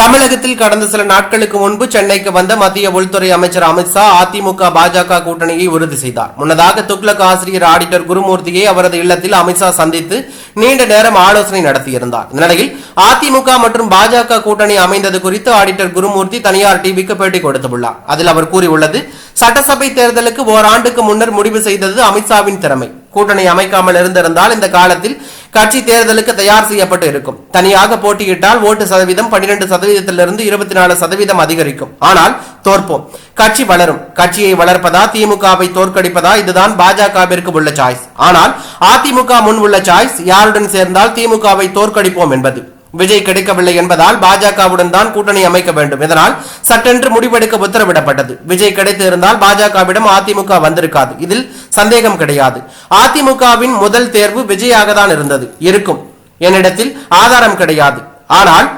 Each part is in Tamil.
தமிழகத்தில் கடந்த சில நாட்களுக்கு முன்பு சென்னைக்கு வந்த மத்திய உள்துறை அமைச்சர் அமித்ஷா அதிமுக பாஜக கூட்டணியை உறுதி செய்தார். முன்னதாக துக்ளக் ஆசிரியர் ஆடிட்டர் குருமூர்த்தியை அவரது இல்லத்தில் அமித்ஷா சந்தித்து நீண்ட நேரம் ஆலோசனை நடத்தியிருந்தார். இந்த நிலையில் அதிமுக மற்றும் பாஜக கூட்டணி அமைந்தது குறித்து ஆடிட்டர் குருமூர்த்தி தனியார் டிவிக்கு பேட்டி கொடுத்துள்ளார். அதில் அவர் கூறியுள்ளது சட்டசபை தேர்தலுக்கு ஓராண்டுக்கு முன்னர் முடிவு செய்தது அமித்ஷாவின் திறமை. கூட்டணி அமைக்காமல் இருந்திருந்தால் இந்த காலத்தில் கட்சி தேர்தலுக்கு தயார் செய்யப்பட்டு இருக்கும். தனியாக போட்டியிட்டால் ஓட்டு சதவீதம் பன்னிரண்டு சதவீதத்திலிருந்து இருபத்தி நாலு சதவீதம் அதிகரிக்கும். ஆனால் தோற்போம். கட்சி வளரும். கட்சியை வளர்ப்பதா திமுகவை தோற்கடிப்பதா இதுதான் பாஜகவிற்கு உள்ள சாய்ஸ் ஆனால் அதிமுக முன் உள்ள சாய்ஸ் யாருடன் சேர்ந்தால் திமுகவை தோற்கடிப்போம் என்பது. விஜய் கிடைக்கவில்லை என்பதால் பாஜகவுடன் தான் கூட்டணி அமைக்க வேண்டும். இதனால் சட்டென்று முடிவெடுக்க உத்தரவிடப்பட்டது. விஜய் கிடைத்து இருந்தால் பாஜகவிடம் அதிமுக வந்திருக்காது. இதில் சந்தேகம் கிடையாது. அதிமுகவின் முதல் தேர்வு விஜயாக தான் இருந்தது. இருக்கும். என்னிடத்தில் ஆதாரம் கிடையாது. ஆனால்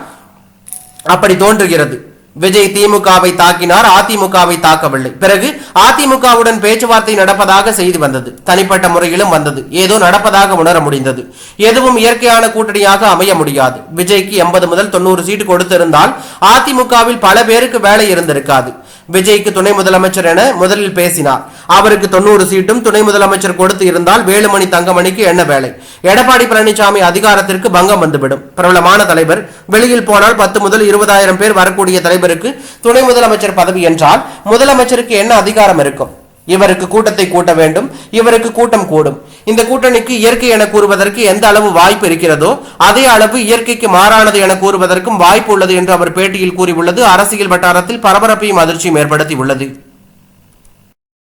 அப்படி தோன்றுகிறது. விஜய் திமுகவை தாக்கினார் அதிமுகவை தாக்கவில்லை. பிறகு அதிமுகவுடன் பேச்சுவார்த்தை நடப்பதாக செய்தி வந்தது. தனிப்பட்ட முறையிலும் வந்தது. ஏதோ நடப்பதாக உணர முடிந்தது. எதுவும் இயற்கையான கூட்டணியாக அமைய முடியாது. விஜய்க்கு எண்பது முதல் தொண்ணூறு சீட்டு கொடுத்திருந்தால் அதிமுகவில் பல பேருக்கு வேலை இருந்திருக்காது. விஜய்க்கு துணை முதலமைச்சர் என முதலில் பேசினார். அவருக்கு தொண்ணூறு சீட்டும் துணை முதலமைச்சர் கொடுத்து இருந்தால் வேலுமணி தங்கமணிக்கு என்ன வேலை? எடப்பாடி பழனிசாமி அதிகாரத்திற்கு பங்கம் வந்துவிடும். பிரபலமான தலைவர் வெளியில் போனால் பத்து முதல் இருபதாயிரம் பேர் வரக்கூடிய தலைவருக்கு துணை முதலமைச்சர் பதவி என்றால் முதலமைச்சருக்கு என்ன அதிகாரம் இருக்கும்? இவருக்கு கூட்டத்தை கூட்ட வேண்டும் இவருக்கு கூட்டம் கூடும். இந்த கூட்டணிக்கு இயற்கை என கூறுவதற்கு எந்த அளவு வாய்ப்பு இருக்கிறதோ அதே அளவு இயற்கைக்கு மாறானது என கூறுவதற்கும் வாய்ப்பு உள்ளது என்று அவர் பேட்டியில் கூறியுள்ளது. அரசியல் வட்டாரத்தில் பரபரப்பையும் அதிர்ச்சியும் ஏற்படுத்தி உள்ளது